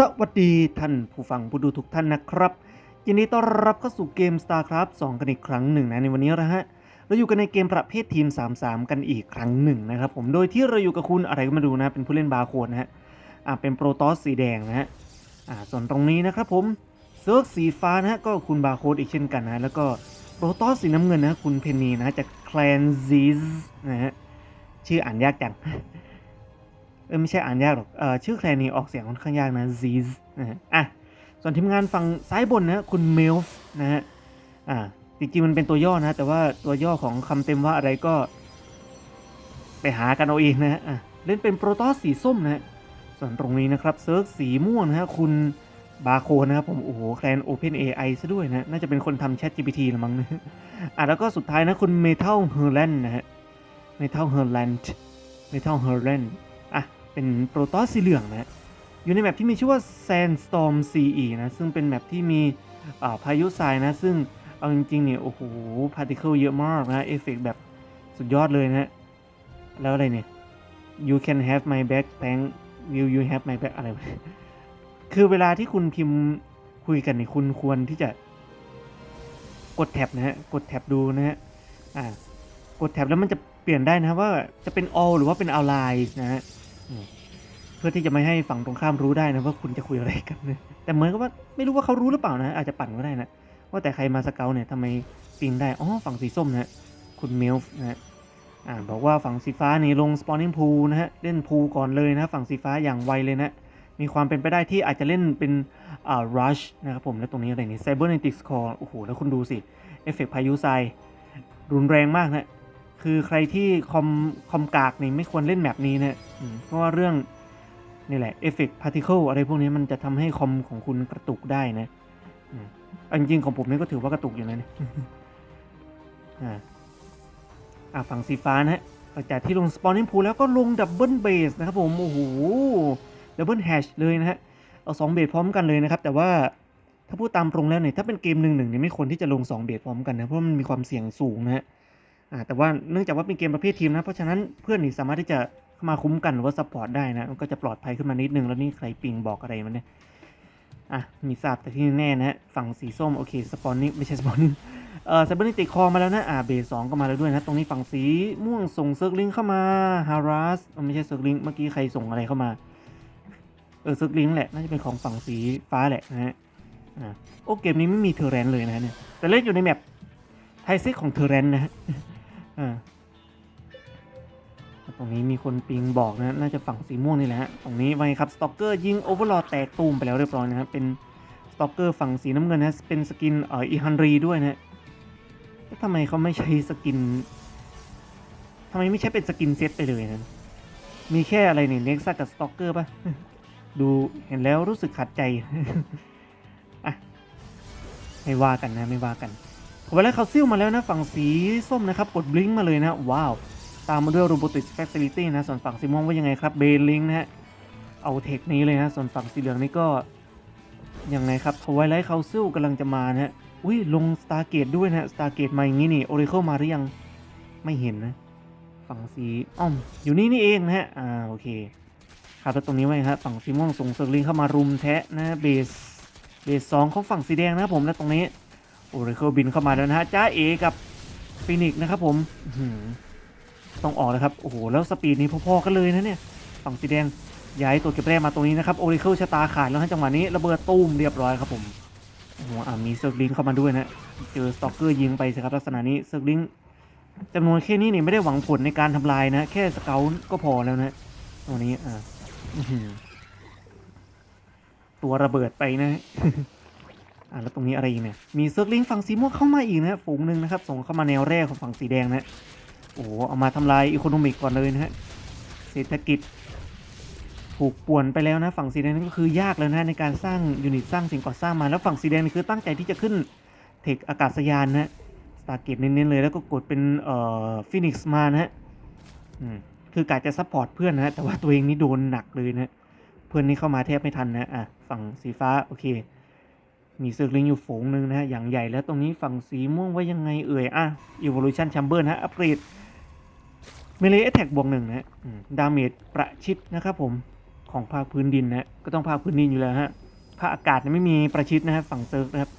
สวัสดีท่านผู้ฟังผู้ดูทุกท่านนะครับ ยินดีต้อนรับเข้าสู่เกม StarCraft 2 กันอีกครั้งหนึ่งนะในวันนี้นะฮะ เราอยู่กันในเกมประเภททีม 3-3 กันอีกครั้งหนึ่งนะครับผม โดยที่เราอยู่กับคุณอะไรก็มาดูนะ เป็นผู้เล่นบาร์โคนนะฮะ อ่า เป็นโปรตอสสีแดงนะฮะ อ่า ส่วนตรงนี้นะครับผม เซิร์กสีฟ้านะฮะ ก็คุณบาร์โคดอีกเช่นกันนะ แล้วก็โปรตอสสีน้ำเงินนะคุณเพนนีนะจากแคลนซิสนะฮะ ชื่ออ่านยากจัง เออไม่ใช่อ่านยากหรอกเออชื่อแคลนี้ออกเสียงค่อนข้างยากนะ Ziz นะฮะอะส่วนทีมงานฝั่งซ้ายบนนะคุณ MILF นะฮะอ่าจริงๆมันเป็นตัวย่อนะ แต่ว่าตัวย่อของคำเต็มว่าอะไรก็ ไปหากันเอาเองนะฮะเล่นเป็นโปรตอสสีส้มนะฮะส่วนตรงนี้นะครับเซิร์กสีม่วงนะฮะคุณบาโคนะครับผมโอ้โหแคลน Open AI ซะด้วยนะน่าจะเป็นคนทำ Chat GPT ละมั้งนะอะแล้วก็สุดท้ายนะคุณ Metal h e r l a n d นด์นะฮะ Metal h e r l a n d Metal h e r l a n d อ่ะ เป็นโปรตอสสีเหลืองนะฮะอยู่ในแมปที่มีชื่อว่า Sandstorm CE นะ ซึ่งเป็นแมปที่มีาพายุทรายนะ ซึ่งเอาจริงๆเนี่ยโอ้โหพาร์ติเคิลเยอะมากนะเอฟเฟกแบบสุดยอดเลยนะฮะแล้วอะไรเนี่ย you can have my back thank will you have my back อะไร คือเวลาที่คุณพิมพ์คุยกันเนี่ยคุณควรที่จะกดแท็บนะฮะ กดแท็บดูนะฮะ อ่า กดแท็บแล้วมันจะ เปลี่ยนได้นะว่าจะเป็น all หรือว่าเป็น allies นะฮะเพื่อที่จะไม่ให้ฝั่งตรงข้ามรู้ได้นะว่าคุณจะคุยอะไรกันนะแต่เหมือนกับว่าไม่รู้ว่าเขารู้หรือเปล่านะอาจจะปั่นก็ได้นะว่าแต่ใครมาสเกลเนี่ยทำไมปิงได้อ๋อฝั่งสีส้มนะฮะคุณเมลฟ์นะฮะอ่าบอกว่าฝั่งสีฟ้านี่ลง spawning pool นะฮะเล่น pool ก่อนเลยนะฝั่งสีฟ้าอย่างไวเลยนะมีความเป็นไปได้ที่อาจจะเล่นเป็นอ่า rush นะครับผมแล้วตรงนี้อะไรนี่ cybernetic core โอ้โหแล้วคุณดูสิเอฟเฟกต์พายุทรายรุนแรงมากนะ คือใครที่คอมคอมกากนี่ไม่ควรเล่นแบบนี้นะอืมเพราะว่าเรื่องนี่แหละเอฟเฟกต์พาร์ติเคิลอะไรพวกนี้มันจะทำให้คอมของคุณกระตุกได้นะอืมเอาจริงๆของผมนี่ก็ถือว่ากระตุกอยู่นะเนี่ยอ่าอ่าฝั่งสีฟ้านะฮะหลังจากที่ลงสปอนนิ่งพูแล้วก็ลงดับเบิลเบสนะครับผมโอ้โหดับเบิลแฮชเลยนะฮะเอาสองเบสพร้อมกันเลยนะครับ แต่ว่าถ้าพูดตามตรงแล้วเนี่ยถ้าเป็นเกมหนึ่งหนึ่งเนี่ยไม่ควรที่จะลงสองเบสพร้อมกันนะเพราะมันมีความเสี่ยงสูงนะฮะอ่า แต่ว่าเนื่องจากว่าเป็นเกมประเภททีมนะ เพราะฉะนั้นเพื่อนนี่สามารถที่จะมาคุ้มกันหรือว่าซัพพอร์ตได้นะ ก็จะปลอดภัยขึ้นมานิดนึง แล้วนี่ใครปิงบอกอะไรมันเนี่ย อะ มีทราบแต่ที่แน่นะฮะฝั่งสีส้ม โอเค สปอนนิ่ไม่ใช่สปอนนิ่เอ่อไซเบอร์นิติคอมาแล้วนะ อ่าเบสสองก็มาแล้วด้วยนะ ตรงนี้ฝั่งสีม่วงส่งเซิร์กลิงเข้ามาฮารัสไม่ใช่เซิร์กลิงเมื่อกี้ใครส่งอะไรเข้ามา เออเซิร์กลิงแหละ น่าจะเป็นของฝั่งสีฟ้าแหละนะฮะ อ่าโอ้เกมนี้ไม่มีเทอร์แรนเลยนะเนี่ย แต่เล่นอยู่ในแมปไทซิกของเทอร์แรนนะฮะ อ่าตรงนี้มีคนปิงบอกนะ น่าจะฝั่งสีม่วงนี่แหละฮะ ตรงนี้ไว้ครับ สตอกเกอร์ยิงโอเวอร์ลอแตกตูมไปแล้วเรียบร้อยนะครับ เป็นสตอกเกอร์ฝั่งสีน้ำเงินนะ เป็นสกินเอ่ออีฮันรีด้วยนะแล้วทำไมเขาไม่ใช้สกินทำไมไม่ใช้เป็นสกินเซตไปเลยนะ มีแค่อะไรเนี่ยเน็กซัสกับสตอกเกอร์ปะดูเห็นแล้วรู้สึกขัดใจ อะ ไม่ว่ากันนะ ไม่ว่ากัน ขอไปแล้วเขาซิ่วมาแล้วนะฝั่งสีส้มนะครับกดบลิงมาเลยนะว้าว ตามมาด้วย Robotics Facility นะส่วนฝั่งสีม่วงว่ายังไงครับเบลลิงนะฮะเอาเทคนี้เลยนะส่วนฝั่งสีเหลืองนี่ก็ยังไงครับทวายไลท์เขาซิลกำลังจะมานะฮะอุ้ยลง Stargate ด้วยนะ Stargate มาอย่างนี้นี่ Oracle มาหรือยังไม่เห็นนะ ฝั่งสีอ้อมอยู่นี่นี่เองนะฮะอ่าโอเคครับแล้วตรงนี้ไว้ฮะฝั่งสีม่วงส่งเซอร์ลิงเข้ามารุมแทะนะเบสเบสสองของฝั่งสีแดงนะครับผมและตรงนี้ Oracle บินเข้ามาแล้วนะฮะจ้าเอกับฟินิกนะครับผมต้องออกเลยครับ โอ้โห แล้วสปีดนี้พอๆกันเลยนะเนี่ยฝั่งสีแดงย้ายตัวเก็บแต้มาตรงนี้นะครับโอริเคิลชะตาขาดแล้วฮะจังหวะนี้ระเบิดตูมเรียบร้อยครับผมโอ้โหอ่ามีเซิร์ฟลิงเข้ามาด้วยนะเจอสตอกเกอร์ยิงไปสิครับลักษณะนี้เซิร์ฟลิงจำนวนแค่นี้นี่ไม่ได้หวังผลในการทำลายนะ แค่สเกลก็พอแล้วนะตัวนี้อ่าตัวระเบิดไปนะ อ่าแล้วตรงนี้อะไรอีกเนี่ย มีเซิร์ฟลิงฝั่งสีม่วงเข้ามาอีกนะฝูงหนึ่งนะครับ ส่งเข้ามาแนวแรกของฝั่งสีแดงนะโอ้โหเอามาทำลายอีโคโนมิกก่อนเลยนะฮะเศรษฐกิจถูกป่วนไปแล้วนะ ฝั่งสีแดงนี่ก็คือยากแล้วนะในการสร้างยูนิตสร้างสิ่งก่อสร้างมาแล้วฝั่งสีแดงนี่คือตั้งใจที่จะขึ้นเทคอากาศยานนะสตาร์เกตเน้นๆเลยแล้วก็กดเป็นเอ่อฟินิกซ์มานะฮะอืมคือกาจะซัพพอร์ตเพื่อนนะฮะแต่ว่าตัวเองนี่โดนหนักเลยนะเพื่อนนี่เข้ามาแทบไม่ทันนะอะฝั่งสีฟ้าโอเค มีเซอร์ลิงอยู่ฝูงหนึ่งนะฮะ อย่างใหญ่แล้วตรงนี้ฝั่งสีม่วงว่ายังไงเอ่ย อะ Evolution Chamber นะฮะ อัปเกรดเมเล e แท็กบวกหนึ่งนะฮะดาเมจประชิดนะครับผม ของภาคพื้นดินนะฮะก็ต้องภาคพื้นดินอยู่แล้วฮะ ภาคอากาศเนี่ยไม่มีประชิดนะฮะ ฝั่งเซิร์ฟนะครับ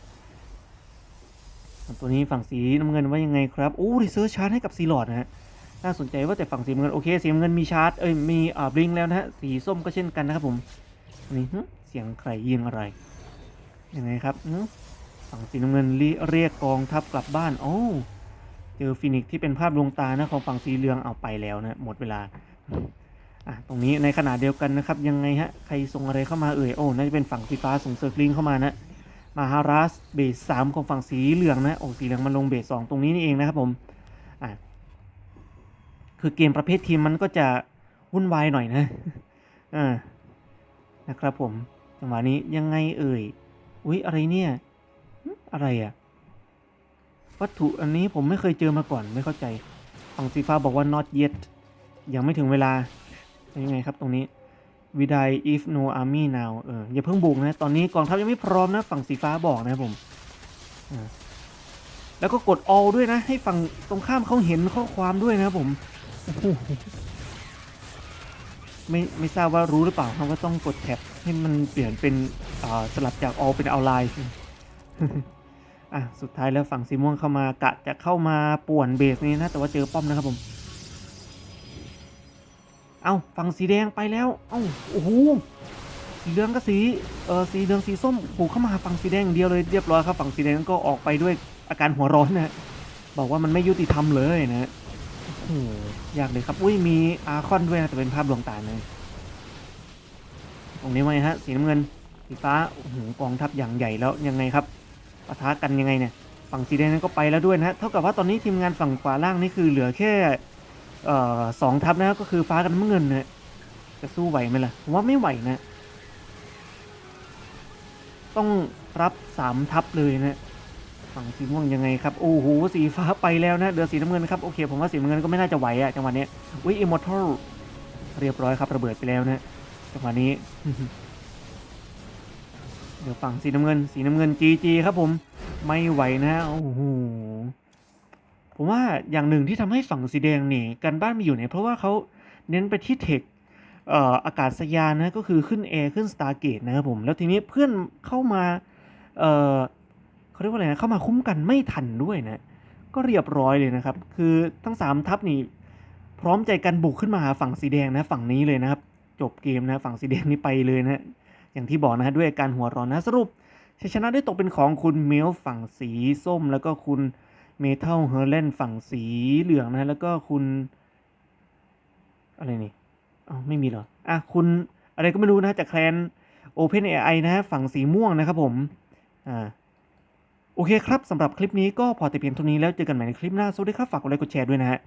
ตัวนี้ฝั่งสีน้ำเงินว่ายังไงครับ โอ้รีเซิร์ชชาร์จให้กับซีหลอดนะฮะ น่าสนใจว่าแต่ฝั่งสีน้ำเงิน โอเค สีน้ำเงินมีชาร์จ เอ้ย มีอ่าบลิงแล้วนะฮะ สีส้มก็เช่นกันนะครับผม นี่เสียงใครยิงอะไร ยังไงครับฝั่งสีน้ำเงินเรียกกองทัพกลับบ้าน โอ้เจอฟินิกซ์ที่เป็นภาพดวงตานะของฝั่งสีเหลืองเอาไปแล้วนะหมดเวลาอะตรงนี้ในขณะเดียวกันนะครับยังไงฮะใครส่งอะไรเข้ามาเอ่ยโอ้น่าจะเป็นฝั่งสีฟ้าส่งเซอร์คลิงเข้ามานะมาฮารัสเบสสามของฝั่งสีเหลืองนะโอ้สีเหลืองมันลงเบสสองตรงนี้นี่เองนะครับผมอะคือเกมประเภททีมมันก็จะวุ่นวายหน่อยนะอ่านะครับผมจังหวะนี้ยังไงเอ่ย อุ๊ย อะไรเนี่ย อะไรอะวัตถุอันนี้ผมไม่เคยเจอมาก่อนไม่เข้าใจ ฝั่งสีฟ้าบอกว่า not yet ยังไม่ถึงเวลา เป็นยังไงครับตรงนี้ we die if no army now เอออย่าเพิ่งบุกนะ ตอนนี้กองทัพยังไม่พร้อมนะ ฝั่งสีฟ้าบอกนะครับผมแล้วก็กด all ด้วยนะ ให้ฝั่งตรงข้ามเขาเห็นข้อความด้วยนะผม ไม่ไม่ทราบว่ารู้หรือเปล่าครับว่าต้องกดแท็บให้มันเปลี่ยนเป็น สลับจาก all เป็น outline อะสุดท้ายแล้วฝั่งสีม่วงเข้ามากะจะเข้ามาป่วนเบสนี้นะแต่ว่าเจอป้อมนะครับผม เอาฝั่งสีแดงไปแล้วเอ้าโอ้โหสีเหลืองกับสีเออสีเหลืองสีส้มผูกเข้ามาฝั่งสีแดงเดียวเลยเรียบร้อยครับฝั่งสีแดงก็ออกไปด้วยอาการหัวร้อนนะบอกว่ามันไม่ยุติธรรมเลยนะฮะโอ้โหยากเลยครับอุ้ยมีอาคอนด้วยนะแต่เป็นภาพดวงตาเลยตรงนี้ไว้ฮะสีน้ำเงิน สีฟ้าโอ้โหกองทัพอย่างใหญ่แล้วยังไงครับปะทะกันยังไงเนี่ย ฝั่งสีแดงนั้นก็ไปแล้วด้วยนะเท่ากับว่าตอนนี้ทีมงานฝั่งขวาล่างนี่คือเหลือแค่เอ่อสองทัพนะก็คือฟ้ากับน้ำเงินเนะจะสู้ไหวไหมล่ะผมว่าไม่ไหวนะ ต้องรับสามทัพเลยนะฝั่งสีม่วงยังไงครับโอ้โหสีฟ้าไปแล้วนะเหลือสีน้ำเงินครับโอเคผมว่าสีน้ำเงินก็ไม่น่าจะไหวอะจังหวะนี้อุ้ยอิมมอร์ทัลเรียบร้อยครับระเบิดไปแล้วนะจังหวะนี้ ดี๋ยวฝั่งสีน้ำเงิน สีน้ำเงินจีจีครับผมไม่ไหวนะโอ้โหผมว่าอย่างหนึ่งที่ทำให้ฝั่งสีแดงหนีกันบ้านไมีอยู่เนี่ยเพราะว่าเขาเน้นไปที่เทคเอ่ออากาศยานนะก็คือขึ้นแอร์ขึ้นสตาร์เกตนะครับผม แล้วทีนี้เพื่อนเข้ามาเอ่อเขาเรียกว่าอะไรนะเข้ามาคุ้มกันไม่ทันด้วยนะ ก็เรียบร้อยเลยนะครับ คือทั้งสามทัพนี่พร้อมใจกันบุกขึ้นมาหาฝั่งสีแดงนะฝั่งนี้เลยนะครับ จบเกมนะฝั่งสีแดงนี่ไปเลยนะ อย่างที่บอกนะฮะด้วยอาการหัวร้อนนะสรุปชัยชนะได้ตกเป็นของคุณเมลฝั่งสีส้ม แล้วก็คุณเมทัลเฮอร์เลนฝั่งสีเหลืองนะแล้วก็คุณ อะไรนี่อ๋อไม่มีเหรออะคุณอะไรก็ไม่รู้นะจากแคลน Open AI นะฮะฝั่งสีม่วงนะครับผมอ่าโอเคครับสำหรับคลิปนี้ก็พอแต่เพียงเท่านี้แล้วเจอกันใหม่ในคลิปหน้าสวัสดีครับฝากกดไลค์กดแชร์ด้วยนะฮะ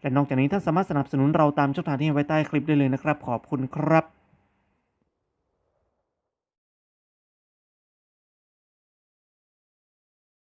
และนอกจากนี้ท่านสามารถสนับสนุนเราตามช่องทางที่ไว้ใต้คลิปได้เลยนะครับ ขอบคุณครับ